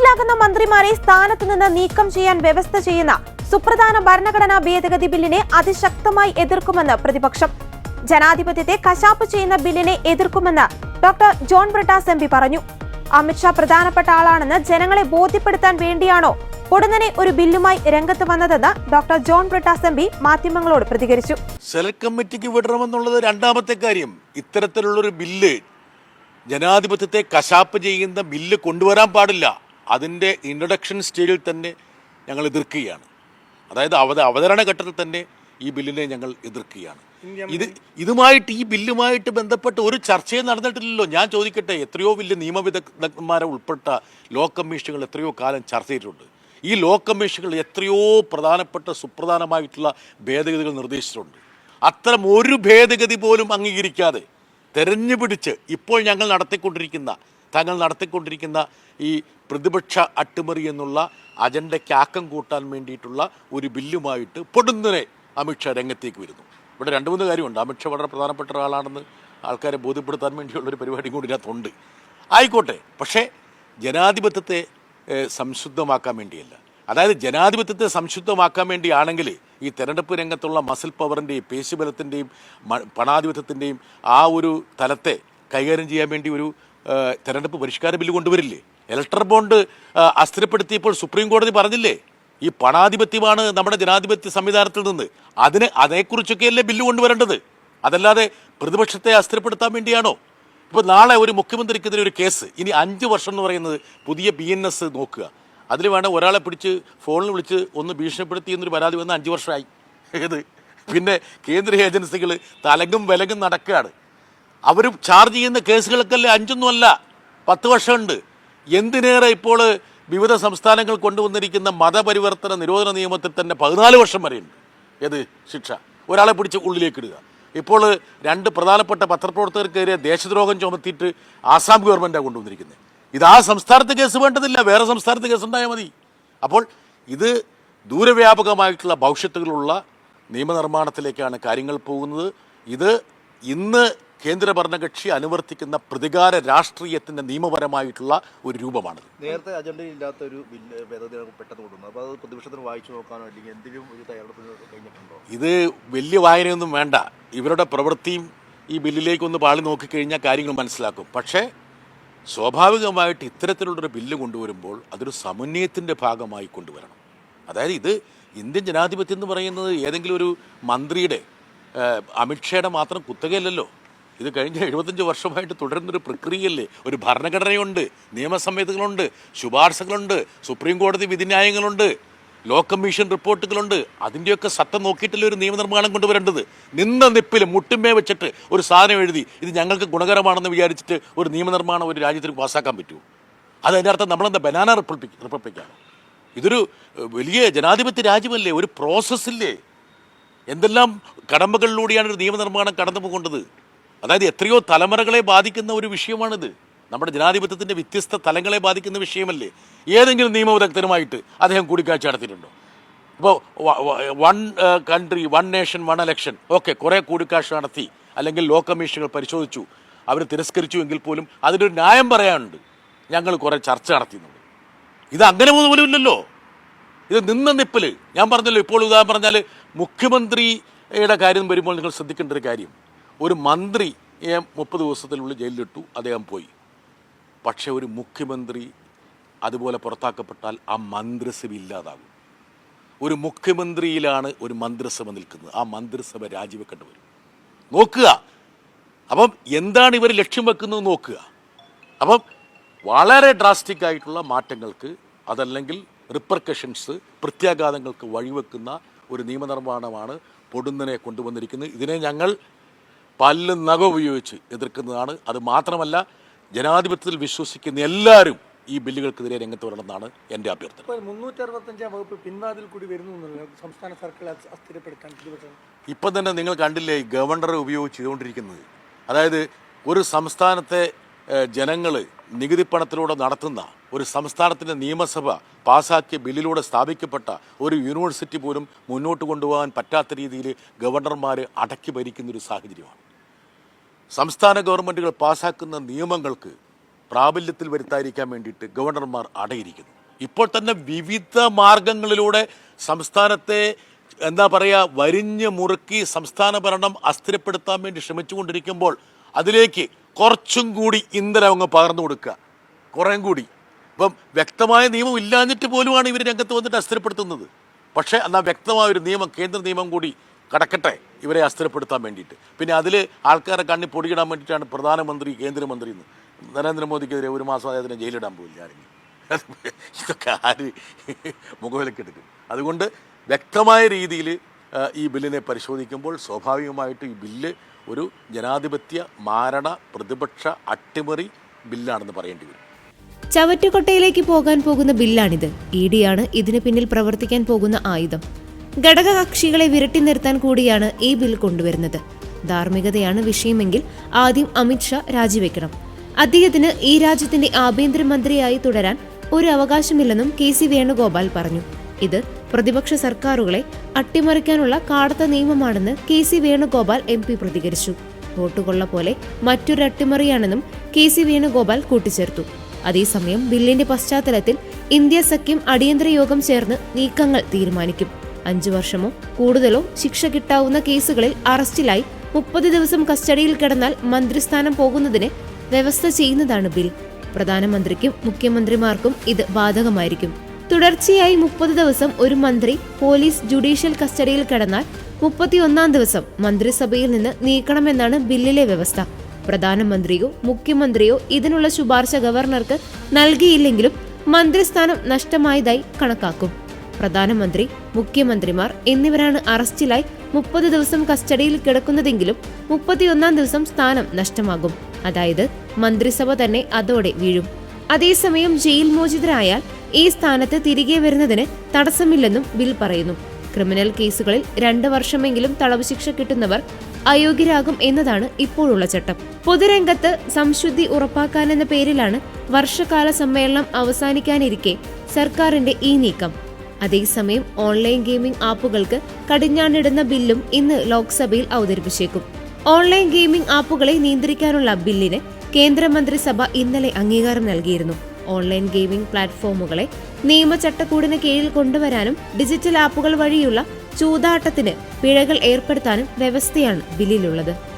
അറസ്റ്റിലാക്കുന്ന മന്ത്രിമാരെ സ്ഥാനത്തു നിന്ന് നീക്കം ചെയ്യാൻ വ്യവസ്ഥ ചെയ്യുന്ന സുപ്രധാന ഭരണഘടനാ ഭേദഗതി ബില്ലിനെ അതിശക്തമായി എതിർക്കുമെന്ന് പ്രതിപക്ഷം. ജനാധിപത്യത്തെ കശാപ്പ് ചെയ്യുന്ന ബില്ലിനെ എതിർക്കുമെന്ന് doctor John Brittas M P പറഞ്ഞു. അമിത്ഷാ പ്രധാനപ്പെട്ട ആളാണെന്ന് ജനങ്ങളെ ബോധ്യപ്പെടുത്താൻ വേണ്ടിയാണോ ഉടനെ ഒരു ബില്ലുമായി രംഗത്ത് വന്നതെന്ന് doctor John Brittas M P മാധ്യമങ്ങളോട് പ്രതികരിച്ചു. സെലക്ട് കമ്മിറ്റിക്ക് വിടണമെന്നുള്ളത് രണ്ടാമത്തെ കാര്യം. ഇത്തരത്തിലുള്ളൊരു ബില്ല് ജനാധിപത്യത്തെ കശാപ്പ് ചെയ്യുന്ന ബില്ല് കൊണ്ടുവരാൻ പാടില്ല. അതിന്റെ ഇൻട്രൊഡക്ഷൻ സ്റ്റേജിൽ തന്നെ ഞങ്ങൾ എതിർക്കുകയാണ്. അതായത് അവത അവതരണ ഘട്ടത്തിൽ തന്നെ ഈ ബില്ലിനെ ഞങ്ങൾ എതിർക്കുകയാണ്. ഇത് ഇതുമായിട്ട് ഈ ബില്ലുമായിട്ട് ബന്ധപ്പെട്ട് ഒരു ചർച്ചയും നടന്നിട്ടില്ലല്ലോ. ഞാൻ ചോദിക്കട്ടെ എത്രയോ വലിയ നിയമവിദഗ്ധന്മാരെ ഉൾപ്പെട്ട ലോ കമ്മീഷനുകൾ എത്രയോ കാലം ചർച്ച ചെയ്തിട്ടുണ്ട്. ഈ ലോ കമ്മീഷനുകൾ എത്രയോ പ്രധാനപ്പെട്ട സുപ്രധാനമായിട്ടുള്ള ഭേദഗതികൾ നിർദ്ദേശിച്ചിട്ടുണ്ട്. അത്തരം ഒരു ഭേദഗതി പോലും അംഗീകരിക്കാതെ തെരഞ്ഞു പിടിച്ച് ഇപ്പോൾ ഞങ്ങൾ നടത്തിക്കൊണ്ടിരിക്കുന്ന തങ്ങൾ നടത്തിക്കൊണ്ടിരിക്കുന്ന ഈ പ്രതിപക്ഷ അട്ടിമറി എന്നുള്ള അജണ്ടയ്ക്ക് ആക്കം കൂട്ടാൻ വേണ്ടിയിട്ടുള്ള ഒരു ബില്ലുമായിട്ട് പൊടുന്നനെ അമിത്ഷാ രംഗത്തേക്ക് വരുന്നു. ഇവിടെ രണ്ട് മൂന്ന് കാര്യമുണ്ട്. അമിത്ഷാ വളരെ പ്രധാനപ്പെട്ട ഒരാളാണെന്ന് ആൾക്കാരെ ബോധ്യപ്പെടുത്താൻ വേണ്ടിയുള്ള ഒരു പരിപാടി കൂടി ഇതിനകത്തുണ്ട്. ആയിക്കോട്ടെ. പക്ഷേ ജനാധിപത്യത്തെ സംശുദ്ധമാക്കാൻ വേണ്ടിയല്ല. അതായത് ജനാധിപത്യത്തെ സംശുദ്ധമാക്കാൻ വേണ്ടിയാണെങ്കിൽ ഈ തെരഞ്ഞെടുപ്പ് രംഗത്തുള്ള മസിൽ പവറിന്റെയും പേശിബലത്തിന്റെയും പണാധിപത്യത്തിന്റെയും ആ ഒരു തലത്തെ കൈകാര്യം ചെയ്യാൻ വേണ്ടി ഒരു തെരഞ്ഞെടുപ്പ് പരിഷ്കാര ബില്ല് കൊണ്ടുവരില്ലേ? ഇലക്ടർ ബോണ്ട് അസ്ഥിരപ്പെടുത്തിയപ്പോൾ സുപ്രീം കോടതി പറഞ്ഞില്ലേ? ഈ പണാധിപത്യമാണ് നമ്മുടെ ജനാധിപത്യ സംവിധാനത്തിൽ നിന്ന്. അതിന് അതേക്കുറിച്ചൊക്കെയല്ലേ ബില്ല് കൊണ്ടുവരേണ്ടത്? അതല്ലാതെ പ്രതിപക്ഷത്തെ അസ്ഥിരപ്പെടുത്താൻ വേണ്ടിയാണോ? ഇപ്പോൾ നാളെ ഒരു മുഖ്യമന്ത്രിക്കെതിരെ ഒരു കേസ്. ഇനി അഞ്ച് വർഷം എന്ന് പറയുന്നത് പുതിയ ബി എൻ എസ് നോക്കുക. അതിൽ വേണം ഒരാളെ പിടിച്ച് ഫോണിൽ വിളിച്ച് ഒന്ന് ഭീഷണിപ്പെടുത്തി എന്നൊരു പരാതി വന്ന് അഞ്ച് വർഷമായി. ഏത്? പിന്നെ കേന്ദ്ര ഏജൻസികൾ തലകും വിലകും നടക്കുകയാണ്. അവർ ചാർജ് ചെയ്യുന്ന കേസുകൾക്കല്ലേ അഞ്ചൊന്നുമല്ല പത്ത് വർഷമുണ്ട്. എന്തിനേറെ ഇപ്പോൾ വിവിധ സംസ്ഥാനങ്ങൾ കൊണ്ടുവന്നിരിക്കുന്ന മതപരിവർത്തന നിരോധന നിയമത്തിൽ തന്നെ പതിനാല് വർഷം വരെയുണ്ട് ഏത്? ശിക്ഷ. ഒരാളെ പിടിച്ച് ഉള്ളിലേക്ക് ഇടുക. ഇപ്പോൾ രണ്ട് പ്രധാനപ്പെട്ട പത്രപ്രവർത്തകർക്കെതിരെ ദേശദ്രോഹം ചുമത്തിയിട്ട് ആസാം ഗവൺമെന്റാണ് കൊണ്ടുവന്നിരിക്കുന്നത്. ഇത് ആ സംസ്ഥാനത്ത് കേസ് വേണ്ടതില്ല. വേറെ സംസ്ഥാനത്ത് കേസ് ഉണ്ടായാൽ മതി. അപ്പോൾ ഇത് ദൂരവ്യാപകമായിട്ടുള്ള ഭവിഷ്യത്തുകളുള്ള നിയമനിർമ്മാണത്തിലേക്കാണ് കാര്യങ്ങൾ പോകുന്നത്. ഇത് ഇന്ന് കേന്ദ്ര ഭരണകക്ഷി അനുവർത്തിക്കുന്ന പ്രതികാര രാഷ്ട്രീയത്തിന്റെ നിയമപരമായിട്ടുള്ള ഒരു രൂപമാണ് നേരത്തെ അജണ്ടയിൽ ഇല്ലാത്ത ഒരു ബില്ല് ഭേദഗതി പെട്ടെന്ന് കൊണ്ടുവന്നു അപ്പോൾ അത് പ്രതിപക്ഷത്തിന് വായിച്ചു നോക്കാനോ അല്ലെങ്കിൽ എന്തെങ്കിലും ഒരു തയ്യാറെടുപ്പിന് കഴിഞ്ഞിട്ടുണ്ടോ? ഇത് വലിയ വായനയൊന്നും വേണ്ട. ഇവരുടെ പ്രവൃത്തിയും ഈ ബില്ലിലേക്ക് ഒന്ന് പാളി നോക്കിക്കഴിഞ്ഞാൽ കാര്യങ്ങൾ മനസ്സിലാക്കും. പക്ഷേ സ്വാഭാവികമായിട്ട് ഇത്തരത്തിലുള്ളൊരു ബില്ല് കൊണ്ടുവരുമ്പോൾ അതൊരു സമന്വയത്തിന്റെ ഭാഗമായി കൊണ്ടുവരണം. അതായത് ഇത് ഇന്ത്യൻ ജനാധിപത്യം എന്ന് പറയുന്നത് ഏതെങ്കിലും ഒരു മന്ത്രിയുടെ അമിത്ഷയുടെ മാത്രം കുത്തകയല്ലല്ലോ. ഇത് കഴിഞ്ഞ എഴുപത്തഞ്ച് വർഷമായിട്ട് തുടരുന്നൊരു പ്രക്രിയയല്ലേ ഒരു ഭരണഘടനയുണ്ട് നിയമസംഹിതകളുണ്ട് ശുപാർശകളുണ്ട് സുപ്രീം കോടതി വിധിന്യായങ്ങളുണ്ട് ലോ കമ്മീഷൻ റിപ്പോർട്ടുകളുണ്ട്. അതിന്റെയൊക്കെ സത്തം നോക്കിയിട്ടുള്ള ഒരു നിയമനിർമ്മാണം കൊണ്ടുവരേണ്ടത്? നിന്ന നിപ്പിൽ മുട്ടുമേ വെച്ചിട്ട് ഒരു സാധനം എഴുതി ഇത് ഞങ്ങൾക്ക് ഗുണകരമാണെന്ന് വിചാരിച്ചിട്ട് ഒരു നിയമനിർമ്മാണം ഒരു രാജ്യത്തിന് പാസ്സാക്കാൻ പറ്റൂ? അത് അതിന്റെ അർത്ഥം നമ്മളെന്താ ബനാന റിപ്പബ്ലിക് റിപ്പബ്ലിക്കാണ്. ഇതൊരു വലിയ ജനാധിപത്യ രാജ്യമല്ലേ? ഒരു പ്രോസസ്സില്ലേ എന്തെല്ലാം കടമ്പകളിലൂടെയാണ് ഒരു നിയമനിർമ്മാണം കടന്നു പോകേണ്ടത് അതായത് എത്രയോ തലമുറകളെ ബാധിക്കുന്ന ഒരു വിഷയമാണിത്. നമ്മുടെ ജനാധിപത്യത്തിന്റെ വ്യത്യസ്ത തലങ്ങളെ ബാധിക്കുന്ന വിഷയമല്ലേ? ഏതെങ്കിലും നിയമവിദഗ്ധരുമായിട്ട് അദ്ദേഹം കൂടിക്കാഴ്ച നടത്തിയിട്ടുണ്ടോ? ഇപ്പോൾ one country one nation one election okay കുറേ കൂടിക്കാഴ്ച നടത്തി അല്ലെങ്കിൽ ലോ കമ്മീഷനുകൾ പരിശോധിച്ചു. അവർ തിരസ്കരിച്ചു എങ്കിൽ പോലും അതിനൊരു ന്യായം പറയാനുണ്ട്. ഞങ്ങൾ കുറേ ചർച്ച നടത്തിയെന്നുള്ളത് ഇത് അങ്ങനെ പോലും ഇല്ലല്ലോ. ഇത് നിന്ന നിപ്പിൽ ഞാൻ പറഞ്ഞല്ലോ ഇപ്പോൾ ഉദാഹരണം പറഞ്ഞാൽ മുഖ്യമന്ത്രിയുടെ കാര്യം വരുമ്പോൾ നിങ്ങൾ ശ്രദ്ധിക്കേണ്ട ഒരു കാര്യം. ഒരു മന്ത്രി മുപ്പത് ദിവസത്തിനുള്ളിൽ ജയിലിലിട്ടു അദ്ദേഹം പോയി. പക്ഷേ ഒരു മുഖ്യമന്ത്രി അതുപോലെ പുറത്താക്കപ്പെട്ടാൽ ആ മന്ത്രിസഭ ഇല്ലാതാകും. ഒരു മുഖ്യമന്ത്രിയിലാണ് ഒരു മന്ത്രിസഭ നിൽക്കുന്നത്. ആ മന്ത്രിസഭ രാജിവെക്കേണ്ടി വരും. നോക്കുക. അപ്പം എന്താണ് ഇവർ ലക്ഷ്യം വെക്കുന്നത് നോക്കുക. അപ്പം വളരെ ഡ്രാസ്റ്റിക് ആയിട്ടുള്ള മാറ്റങ്ങൾക്ക് അതല്ലെങ്കിൽ റിപ്പർക്കഷൻസ് പ്രത്യാഘാതങ്ങൾക്ക് വഴിവെക്കുന്ന ഒരു നിയമനിർമ്മാണമാണ് പൊടുന്നനെ കൊണ്ടുവന്നിരിക്കുന്നത്. ഇതിനെ ഞങ്ങൾ പല്ല് നഖ ഉപയോഗിച്ച് എതിർക്കുന്നതാണ്. അത് മാത്രമല്ല ജനാധിപത്യത്തിൽ വിശ്വസിക്കുന്ന എല്ലാവരും ഈ ബില്ലുകൾക്കെതിരെ രംഗത്ത് വരണമെന്നാണ് എന്റെ അഭ്യർത്ഥന. ഇപ്പോൾ മുന്നൂറ്റി അറുപത്തഞ്ചാം വകുപ്പ് പിൻവാതിൽ കൂടി വരുന്നു സംസ്ഥാന സർക്കിൾ അസ്ഥിരപ്പെടുത്താൻ ഇപ്പം തന്നെ നിങ്ങൾ കണ്ടില്ലേ ഗവർണർ ഗവർണറെ ഉപയോഗിച്ച് ചെയ്തുകൊണ്ടിരിക്കുന്നത് അതായത് ഒരു സംസ്ഥാനത്തെ ജനങ്ങൾ നികുതി പണത്തിലൂടെ നടത്തുന്ന ഒരു സംസ്ഥാനത്തിന്റെ നിയമസഭ പാസാക്കിയ ബില്ലിലൂടെ സ്ഥാപിക്കപ്പെട്ട ഒരു യൂണിവേഴ്സിറ്റി പോലും മുന്നോട്ട് കൊണ്ടുപോകാൻ പറ്റാത്ത രീതിയിൽ ഗവർണർമാർ അടക്കി ഭരിക്കുന്നൊരു സാഹചര്യമാണ്. സംസ്ഥാന ഗവൺമെന്റുകൾ പാസാക്കുന്ന നിയമങ്ങൾക്ക് പ്രാബല്യത്തിൽ വരുത്താതിരിക്കാൻ വേണ്ടിയിട്ട് ഗവർണർമാർ അടയിരിക്കുന്നു. ഇപ്പോൾ തന്നെ വിവിധ മാർഗങ്ങളിലൂടെ സംസ്ഥാനത്തെ എന്താ പറയുക വരിഞ്ഞ് മുറുക്കി സംസ്ഥാന ഭരണം അസ്ഥിരപ്പെടുത്താൻ വേണ്ടി ശ്രമിച്ചുകൊണ്ടിരിക്കുമ്പോൾ അതിലേക്ക് കുറച്ചും കൂടി ഇന്ധനം അങ്ങ് പകർന്നു കൊടുക്കുക. കുറേം കൂടി. ഇപ്പം വ്യക്തമായ നിയമം ഇല്ലാഞ്ഞിട്ട് പോലുമാണ് ഇവർ രംഗത്ത് വന്നിട്ട് അസ്ഥിരപ്പെടുത്തുന്നത്. പക്ഷേ എന്നാൽ വ്യക്തമായ ഒരു നിയമം കേന്ദ്ര നിയമം കൂടി കടക്കട്ടെ ഇവരെ അസ്ഥിരപ്പെടുത്താൻ വേണ്ടിയിട്ട്. പിന്നെ അതിൽ ആൾക്കാരെ കണ്ണി പൊടിയിടാൻ വേണ്ടിയിട്ടാണ് പ്രധാനമന്ത്രി കേന്ദ്രമന്ത്രി എന്ന് നരേന്ദ്രമോദിക്കെതിരെ ഒരു മാസം അദ്ദേഹത്തിന് ജയിലിടാൻ പോയില്ല ആരെങ്കിലും. ഇതൊക്കെ ആര് മുഖവിലക്കെടുക്കും അതുകൊണ്ട് വ്യക്തമായ രീതിയിൽ ഈ ബില്ലിനെ പരിശോധിക്കുമ്പോൾ സ്വാഭാവികമായിട്ട് ഈ ബില്ല് ഒരു ജനാധിപത്യ മാരണ പ്രതിപക്ഷ അട്ടിമറി ബില്ലാണെന്ന് പറയേണ്ടി വരും. ചവറ്റുകൊട്ടയിലേക്ക് പോകാൻ പോകുന്ന ബില്ലാണിത്. ഇ ഡിയാണ് ഇതിന് പിന്നിൽ പ്രവർത്തിക്കാൻ പോകുന്ന ആയുധം. ഘടകകക്ഷികളെ വിരട്ടി നിർത്താൻ കൂടിയാണ് ഈ ബിൽ കൊണ്ടുവരുന്നത്. ധാർമ്മികതയാണ് വിഷയമെങ്കിൽ ആദ്യം അമിത്ഷാ രാജിവെക്കണം. അദ്ദേഹത്തിന് ഈ രാജ്യത്തിന്റെ ആഭ്യന്തരമന്ത്രിയായി തുടരാൻ ഒരു അവകാശമില്ലെന്നും കെ സി വേണുഗോപാൽ പറഞ്ഞു. ഇത് പ്രതിപക്ഷ സർക്കാരുകളെ അട്ടിമറിക്കാനുള്ള കാടത്ത നിയമമാണെന്ന് K C Venugopal M P പ്രതികരിച്ചു. വോട്ടുകൊള്ള പോലെ മറ്റൊരു അട്ടിമറിയാണെന്നും കെ സി വേണുഗോപാൽ കൂട്ടിച്ചേർത്തു. അതേസമയം ബില്ലിന്റെ പശ്ചാത്തലത്തിൽ ഇന്ത്യ സഖ്യം അടിയന്തര യോഗം ചേർന്ന് നീക്കങ്ങൾ തീരുമാനിക്കും. അഞ്ചു വർഷമോ? കൂടുതലോ ശിക്ഷ കിട്ടാവുന്ന കേസുകളിൽ അറസ്റ്റിലായി മുപ്പത് ദിവസം കസ്റ്റഡിയിൽ കിടന്നാൽ മന്ത്രിസ്ഥാനം പോകുന്നതിന് വ്യവസ്ഥ ചെയ്യുന്നതാണ് ബിൽ. പ്രധാനമന്ത്രിക്കും മുഖ്യമന്ത്രിമാർക്കും ഇത് ബാധകമായിരിക്കും. തുടർച്ചയായി മുപ്പത് ദിവസം ഒരു മന്ത്രി പോലീസ് ജുഡീഷ്യൽ കസ്റ്റഡിയിൽ കിടന്നാൽ മുപ്പത്തിയൊന്നാം ദിവസം മന്ത്രിസഭയിൽ നിന്ന് നീക്കണമെന്നാണ് ബില്ലിലെ വ്യവസ്ഥ. പ്രധാനമന്ത്രിയോ മുഖ്യമന്ത്രിയോ ഇതിനുള്ള ശുപാർശ ഗവർണർക്ക് നൽകിയില്ലെങ്കിലും മന്ത്രിസ്ഥാനം നഷ്ടമായതായി കണക്കാക്കും. പ്രധാനമന്ത്രി മുഖ്യമന്ത്രിമാർ എന്നിവരാണ് അറസ്റ്റിലായി മുപ്പത് ദിവസം കസ്റ്റഡിയിൽ കിടക്കുന്നതെങ്കിലും മുപ്പത്തിയൊന്നാം ദിവസം സ്ഥാനം നഷ്ടമാകും. അതായത് മന്ത്രിസഭ തന്നെ അതോടെ വീഴും. അതേസമയം ജയിൽ മോചിതരായാൽ ഈ സ്ഥാനത്ത് തിരികെ വരുന്നതിന് തടസ്സമില്ലെന്നും ബിൽ പറയുന്നു. ക്രിമിനൽ കേസുകളിൽ രണ്ട് വർഷമെങ്കിലും തടവ് ശിക്ഷ കിട്ടുന്നവർ അയോഗ്യരാകും എന്നതാണ് ഇപ്പോഴുള്ള ചട്ടം. പൊതുരംഗത്ത് സംശുദ്ധി ഉറപ്പാക്കാനെന്ന പേരിലാണ് വർഷകാല സമ്മേളനം അവസാനിക്കാനിരിക്കെ സർക്കാരിന്റെ ഈ നീക്കം. അതേസമയം ഓൺലൈൻ ഗെയിമിംഗ് ആപ്പുകൾക്ക് കടിഞ്ഞാണിടുന്ന ബില്ലും ഇന്ന് ലോക്സഭയിൽ അവതരിപ്പിച്ചേക്കും. ഓൺലൈൻ ഗെയിമിംഗ് ആപ്പുകളെ നിയന്ത്രിക്കാനുള്ള ബില്ലിന് കേന്ദ്രമന്ത്രിസഭ ഇന്നലെ അംഗീകാരം നൽകിയിരുന്നു. ഓൺലൈൻ ഗെയിമിംഗ് പ്ലാറ്റ്ഫോമുകളെ നിയമചട്ടക്കൂടിന് കീഴിൽ കൊണ്ടുവരാനും ഡിജിറ്റൽ ആപ്പുകൾ വഴിയുള്ള ചൂതാട്ടത്തിന് പിഴകൾ ഏർപ്പെടുത്താനും വ്യവസ്ഥയാണ് ബില്ലിലുള്ളത്.